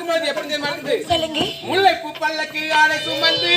பார்க்கும்போது எப்படி இருக்குது சொல்லுங்க. முல்லைப்பூ பல்லக்கு ஆடை சுமந்து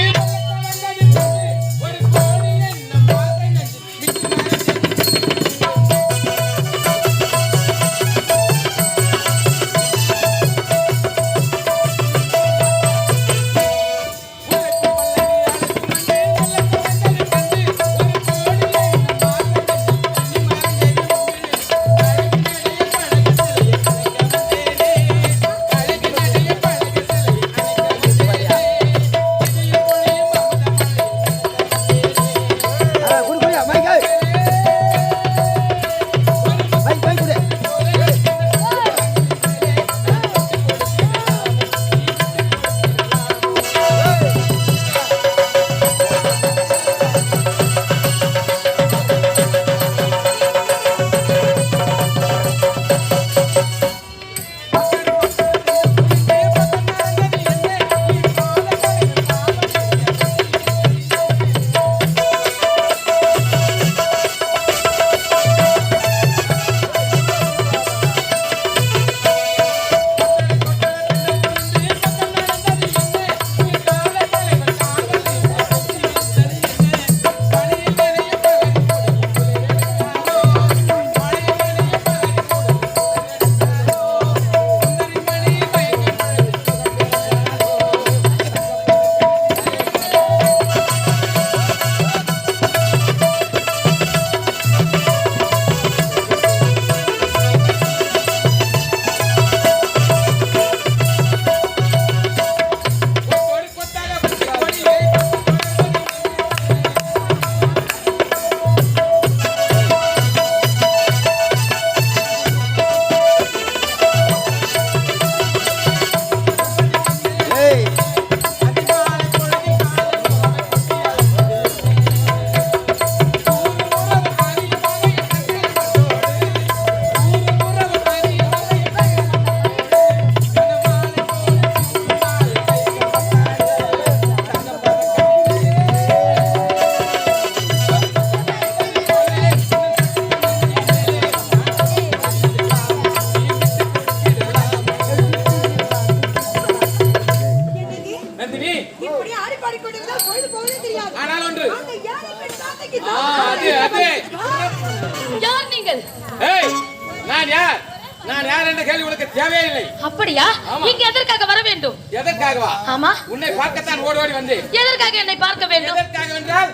வேண்டும். எதற்காகவா? ஆமா. உன்னை பார்க்கத்தான் ஓடி ஓடி வந்தேன். எதற்காக என்னை பார்க்க வேண்டும்? எதற்காக என்றால்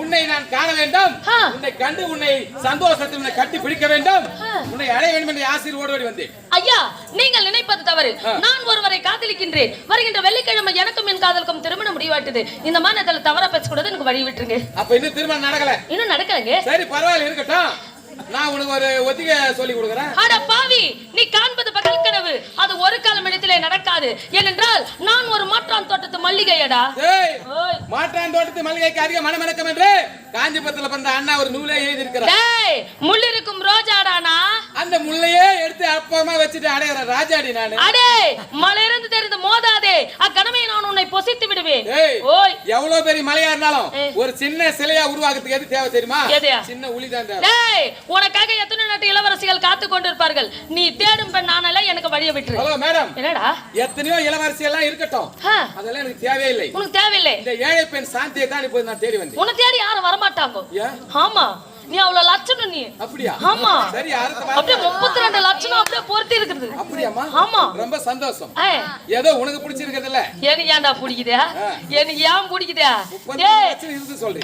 உன்னை நான் காண வேண்டும். உன்னை கண்டு உன்னை சந்தோஷத்தில் உன்னை கட்டி பிடிக்க வேண்டும். உன்னை அடைய வேண்டும் என்ற ஆசையில் ஓடி ஓடி வந்தேன். ஐயா நீங்கள் நினைப்பது தவறு. நான் ஒருவரை காதலிக்கின்றேன். வருகின்ற வெள்ளிக்கிழமை எனக்கும் என் காதலுக்கும் திருமணம் முடிவாட்டுது இந்த மாநிலத்துல தவறா பேசக்கூடாது எனக்கு வழி விட்டுருங்க. அப்ப இன்னும் திருமணம் நடக்கல? இன்னும் நடக்கலங்க. சரி பரவாயில்ல இருக்கட்டும். நான் உனக்கு ஒரு ஒத்திகை சொல்லி கொடுக்குறேன். அட பாவி நீ காண்பது பகல் கனவு. அது ஒரு காலம் இடத்திலே நடக்காது. ஏனென்றால் நான் ஒரு மாற்றான் தோட்டத்து மல்லிகையடா. ஏய். மாற்றான் தோட்டத்து மல்லிகைக்கு அதிக மனமணக்கம் என்று காஞ்சிபுரத்துல பிறந்த அண்ணா ஒரு நூலே எழுதி இருக்கிறார் டேய் முள்ளிருக்கும் ரோஜாடானா அந்த முள்ளையே எடுத்து அப்பமா வச்சுட்டு அடையிற ராஜாடி நானு. அடே மலையிருந்து தெரிந்து மோதாதே. அக்கணமே நான் உன்னை பொசித்து விடுவேன். ஓய். எவ்வளவு பெரிய மலையா இருந்தாலும். ஒரு சின்ன சிலையா உருவாக்குறதுக்கு எது தேவை தெரியுமா? சின்ன உளி தான் தேவை. டேய் உனக்காக எத்தனை நாட்டு இளவரசிகள் காத்து கொண்டிருப்பார்கள்? நீ தேடும் பெண் நானெல்லாம் எனக்கு வழிய விட்டுரு. Hello madam. என்னடா? எத்தனையோ இளவரசி எல்லாம் இருக்கட்டும் அதெல்லாம் எனக்கு தேவையில்லை. உனக்கு தேவையில்லை. இந்த ஏழை பெண் சாந்தியை தான் இப்போது நான் தேடி வந்தேன். உன்னை தேடி யாரும் வரமாட்டாங்க. ஆமா. நீ அவ்வளவு லட்சணம் நீ. அப்படியா? ஆமா. அப்படியே முப்பத்தி ரெண்டு லட்சணம் அப்படியே பொருத்தி இருக்குது. அப்படியாம்மா? ஆமா. ரொம்ப சந்தோஷம். ஏதோ உனக்கு பிடிச்சிருக்கிறது இல்ல எனக்கு ஏன்டா பிடிக்குதே? எனக்கு ஏன் பிடிக்குதே?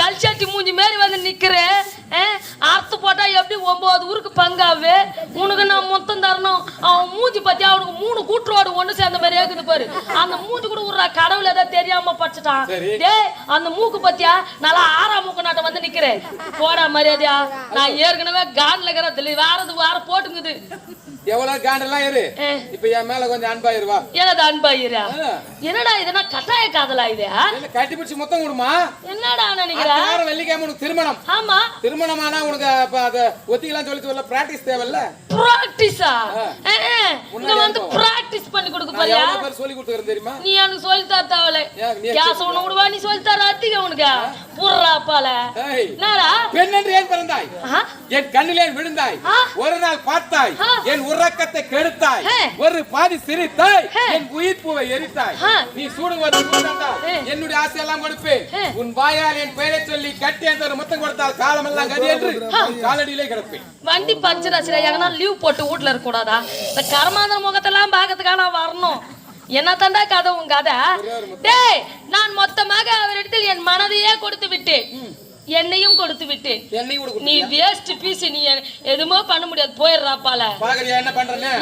கல்ச்சட்டி மூஞ்சி மாரி வந்து நிக்கிறேன் அறுத்து போட்டா எப்படி ஒன்பது ஊருக்கு பங்காவு? உனக்கு நான் மொத்தம் தரணும். அவன் மூஞ்சி பத்தி அவனுக்கு மூணு கூட்டுரோடு ஒண்ணு சேர்ந்த மாதிரி இருக்குது பாரு. அந்த மூஞ்சி கூட விடுறா கடவுள் ஏதோ தெரியாம பச்சுட்டான் சரி. டேய் அந்த மூக்கு பத்தியா? நல்லா ஆறாம் மூக்கு நாட்ட வந்து நிக்கிறேன் போடா மரியாதையா. நான் ஏற்கனவே கான்ல இருக்கிற வாரது வாரம் போட்டுங்குது. எவ்வளவு காண்டெல்லாம் இரு. இப்ப என் மேல கொஞ்சம் அன்பாயிருவா. எனது அன்பாயிரா. என்னடா இதுனா கட்டாய காதலா இது கட்டி பிடிச்சு மொத்தம் கொடுமா? என்னடா நினைக்கிற வெள்ளிக்கிழமை உனக்கு திருமணம். ஆமா. திருமணமானா உனக்கு அப்ப அது ஒத்திக்கலாம் சொல்லி வரல பிராக்டிஸ் தேவையில்ல? பிராக்டிஸா. இங்க வந்து பிராக்டிஸ் பண்ணி கொடுக்க எவ்வளவு பேர் சொல்லி கொடுத்துக்கிறேன் தெரியுமா? நீ எனக்கு சொல்லி தர நீ கேஸ் ஒண்ணு விடுவா நீ சொல்லி தர அதிகம் உனக்கு. பால என்னடா? பெண் என்று ஏன் பிறந்தாய் ஆ? என் கண்ணிலே விழுந்தாய்? ஒரு நாள் பார்த்தாய். என் உறக்கத்தை கெடுத்தாய். ஒரு பாதி சிரித்தாய். என் உயிர் பூவை எரித்தாய். நீ சூடுவது. என்னுடைய ஆசையெல்லாம் கொடுப்பேன். உன் வாயால் என் பெயரை சொல்லி கட்டி அந்த முத்தம் கொடுத்தால் காலமெல்லாம் கதி என்று காலடியிலே கிடப்பேன் வண்டி பஞ்சர் எங்கன்னா லீவ் போட்டு வீட்ல இருக்க கூடாதா இந்த கரமாந்திர முகத்தெல்லாம் பார்க்கறதுக்காக நான் வரணும் என்ன தண்டா கதை உன் கதை டேய் நான் மொத்தமாக அவரிடத்தில் என் மனதையே கொடுத்து விட்டேன் என்னையும் கொடுத்து கூட நீ வேஸ்ட் பீஸ் நீ எதுவுமே பண்ண முடியாது. போயிடுறாப்பால என்ன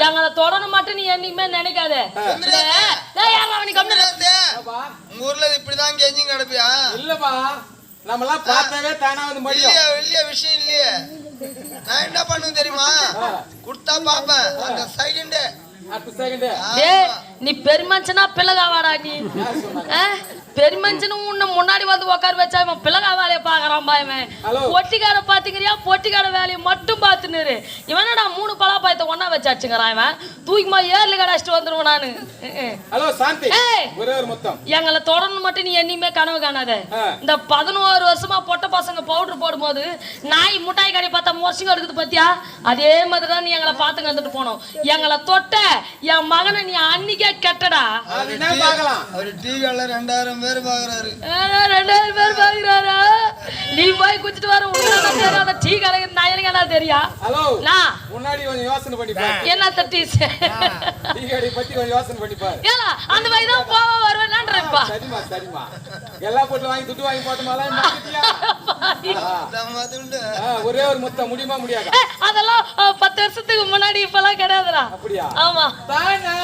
எங்களை தொடர மட்டும் நீ என்னைக்குமே நினைக்காத. ஊர்ல இப்படிதான் கெஞ்சிங் கிடப்பியா? இல்லப்பா. நம்மலாம் பார்த்தாவே தானா வந்து இல்லையா முடியும் வெளிய விஷயம் இல்லையே. நான் என்ன பண்ணுவேன் தெரியுமா? கொடுத்தா பாப்பேன் அந்த செகண்ட் நீ பெருமனுஷனா பிள்ளகாவாடா நீ. ஆ? பெருமனுஷனு உன்னை முன்னாடி வந்து உட்கார வச்சா இவன் பிள்ளகா வேலையை பாக்குறான் இவன். ஹலோ. பொட்டிக்கார பாத்துக்கிறியா? பொட்டிக்கார வேலையை மட்டும் பார்த்துன்னு இவனடா மூணு பலாப்பாயத்தை ஒண்ணா வச்சு அடிச்சுக்கிறான் இவன். தூக்கிமா ஏர்ல கடாச்சிட்டு வந்துருவேன் நானு. ஹலோ சாந்தி. ஏய். ஒரே ஒரு மொத்தம். எங்களை தொடர்ந்து மட்டும் நீ என்னையுமே கனவு காணாத. இந்த பதினோரு வருஷமா பொட்ட பசங்க பவுடர் போடும்போது நாய் முட்டாய் கடை பார்த்தா முறைச்சிங்க இருக்குது பாத்தியா? அதே மாதிரி தான் நீ எங்களை பார்த்து வந்துட்டு போனோம். எங்களை தொட்ட என் மகனை நீ அன்னைக்கே கெட்டடா. அது என்ன பார்க்கலாம்? அவரு டிவில ரெண்டாயிரம் பேர் பாக்குறாரு ஆனா, ரெண்டாயிரம் பேர் பாக்குறாரா நீ போய் குச்சிட்டு வர தெரியாத டீ கடைக்கு நான் எனக்கு என்ன தெரியா? ஹலோ நான் முன்னாடி கொஞ்சம் யோசனை பண்ணி பாரு. என்ன தட்டீஸ் டீ கடை பத்தி கொஞ்சம் யோசனை பண்ணி பாரு. ஏலா அந்த மாதிரி தான் போவ வருவேன்ன்றப்பா சரிம்மா சரிம்மா. எல்லா பொருளும் வாங்கி துட்டு வாங்கி ஆ, ஒரே ஒரு முத்தம் முடியுமா முடியாதா? அதெல்லாம் பத்து வருஷத்துக்கு முன்னாடி இப்பெல்லாம் கிடையாதுடா. அப்படியா? ஆமா. தானா,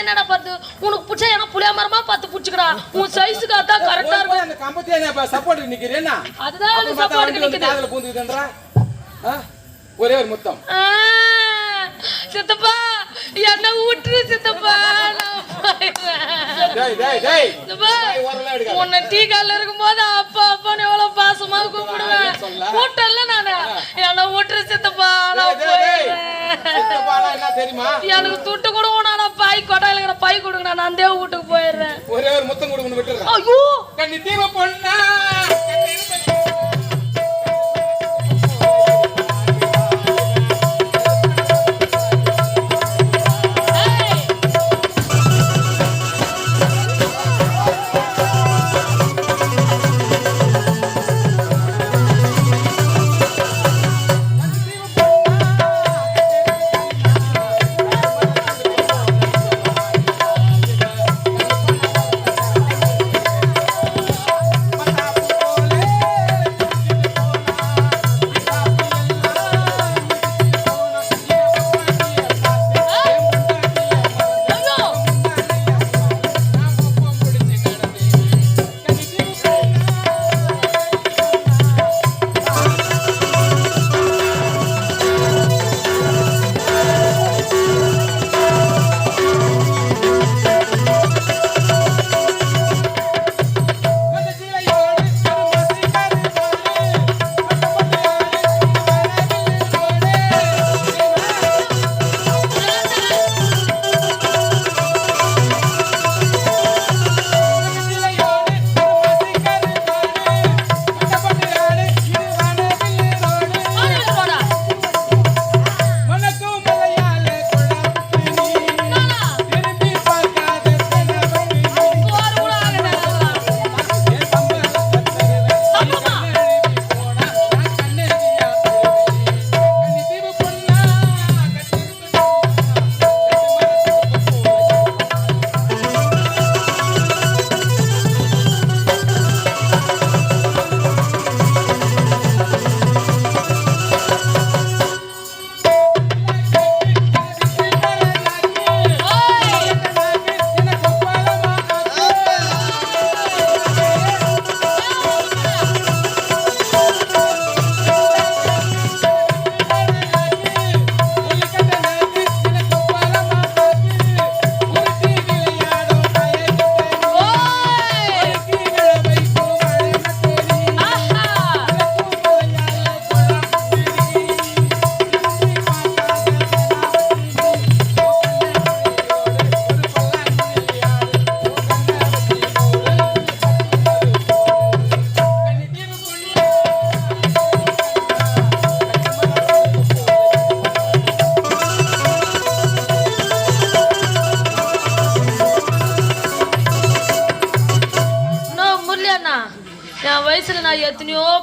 என்னடா பார்த்து? உனக்கு பிடிச்சா எனக்கு புளியா மரமா பார்த்து பிடிச்சிக்கடா உன் சைஸுக்கு அதான் கரெக்டா இருக்கும். அந்த கம்பத்தியா சப்போர்ட் நிக்கிறேன்னா அதுதான் சப்போர்ட் நிக்குது. பூந்துக்குதுன்றா? ஒரே ஒரு முத்தம். சித்தப்பா என்ன விட்டுரு சித்தப்பா. உன்னை டீ கால்ல இருக்கும்போது அப்பா அப்பான்னு எவ்வளவு பாசமா கூப்பிடுவேன். நான் சொல்ல. கூட்டல நானு. என்ன விட்டுரு சித்தப்பா தெரியுமா? எனக்கு துட்டு கூட கொட்டாயில இருக்கிற பை கொடுங்க நான் அந்த வீட்டுக்கு போயிடுறேன். ஒரே ஒரு முத்தம் கொடுக்கணும் விட்டுறேன் ஐயோ! கண்ணி தீவ பொண்ணா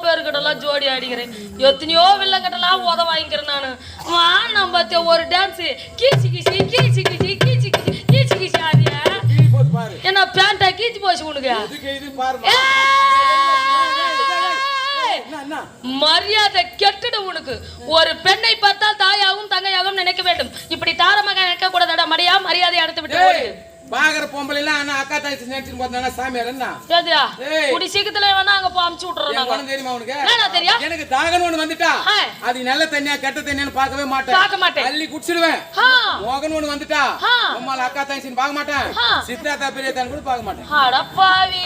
பேருக்கிட்டலாம் ஜோடி அடிக்கிறேன் எத்தனையோ வில்லங்கிட்டலாம் உத வாங்கிக்கிறேன் நான் வா நம்ம ஒரு டான்ஸ் கீச்சு கீச்சு கீச்சு கீச்சு கீச்சு கீச்சு கீச்சு கீச்சு ஆடியா என்ன பேண்டா கீச்சு போச்சு உனக்கு மரியாதை கெட்டுடு உனக்கு ஒரு பெண்ணை பார்த்தால் தாயாகவும் பாக்குற பொம்பளை எல்லாம் அக்கா தாய் நினைச்சுட்டு பார்த்தா சாமியார் என்ன ஏய். குடி சீக்கிரத்துல வேணா அங்க போ அமுச்சு விட்டுறோம் நாங்க தெரியுமா உனக்கு தெரியும்? எனக்கு தாகன் ஒண்ணு வந்துட்டா. அது நல்ல தண்ணியா கெட்ட தண்ணியான்னு பார்க்கவே மாட்டேன் பார்க்க மாட்டேன். அள்ளி குடிச்சிடுவேன். மோகன் ஒண்ணு வந்துட்டா ஆ. அம்மால அக்கா தாய்ச்சின்னு பார்க்க மாட்டேன். சித்தாத்தா பெரியத்தான்னு கூட பார்க்க மாட்டேன் அடப்பாவி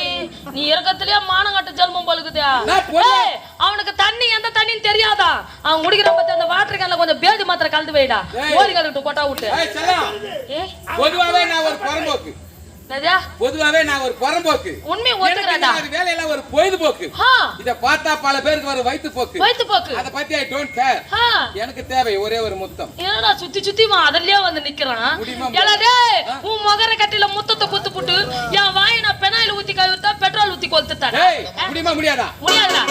நீ இருக்கத்திலேயே மானங்கட்ட ஜென்மம் பழுகுதா நான் பொண்ணு. ஏய், அவனுக்கு தண்ணி எந்த தண்ணின்னு தெரியாதா அவன் குடிக்கிற பத்தி அந்த வாட்டர் கேன்ல கொஞ்சம் பேதி மாத்திரை கலந்து வைடா ஏய். ஓடி கலந்துட்டு கொட்டா விட்டு ஏ என்னதியா? பொதுவாவே நான் ஒரு புறம்போக்கு இந்த வேலையெல்லாம் ஒரு பொழுதுபோக்கு இத பார்த்தா பல பேருக்கு ஒரு வயிற்று போக்கு. வயித்து போக்கு. அத பத்தி ஐ டோன்ட் கேர் எனக்கு தேவை ஒரே ஒரு முத்தம். என்னடா சுத்தி சுத்தி வா அதுலயே வந்து நிக்கிறான்? டேய், உன் முகர கட்டில முத்தத்தை குத்து புட்டு என் வாயை நான் பெனாயில் ஊத்தி கழுவிட்டா பெட்ரோல் ஊத்தி கொளுத்துட்டாடா ஏய் முடியுமா முடியாதா? முடியாதுடா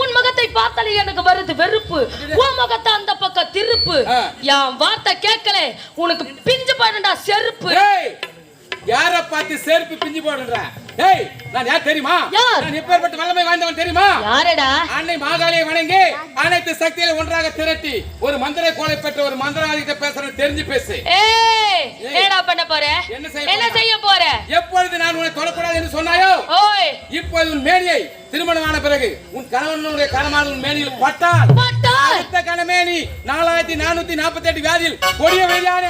உன் முகத்தை பார்த்தாலே எனக்கு வருது வெறுப்பு. உன் முகத்தை அந்த பக்கம் திருப்பு. என் வார்த்தை கேட்கல. உனக்கு பிஞ்சு பாடுடா செருப்பு. யார பார்த்து செருப்பு பிஞ்சு போடுற ஏய் நான் யார் தெரியுமா? நான் எப்பேற்பட்ட வல்லமை வாய்ந்தவன் தெரியுமா? யாரடா? அன்னை மாகாளியை வணங்கி அனைத்து சக்திகளை ஒன்றாக திரட்டி ஒரு மந்திர கோலை பெற்ற ஒரு மந்திரவாதிகிட்ட பேசுறேன் தெரிஞ்சு பேசு. ஏய். என்னடா பண்ண போற? என்ன செய்ய போற? எப்பொழுது நான் உன்னை தொடக்கூடாது என்று சொன்னாயோ? இப்போது உன் மேனியை திருமணமான பிறகு உன் கணவனுடைய கணமான உன் மேனியில் பட்டால். அடுத்த கணமேனி நாலாயிரத்தி நானூத்தி நாற்பத்தி எட்டு வியாதியில் கொடிய வெளியான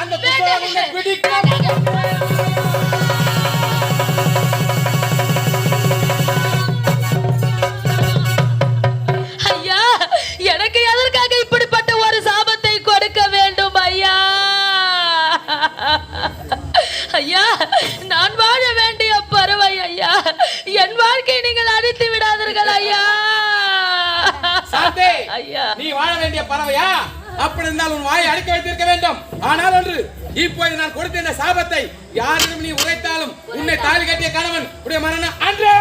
அந்த எனக்கு எதற்காக இப்படிப்பட்ட என் வாழ்க்கை நீங்கள் அழித்து விடாதீர்கள் ஐயா. ஐயா. நீ வாழ வேண்டிய பறவையா? அப்படி இருந்தால் உன் வாயை அடக்க வைத்திருக்க வேண்டும். ஆனால் ஒன்று இப்போது நான் கொடுத்த இந்த சாபத்தை யாரிடம் நீ உரைத்தாலும் உன்னை தாலி கட்டிய கணவன் உடைய மரணம் அன்றே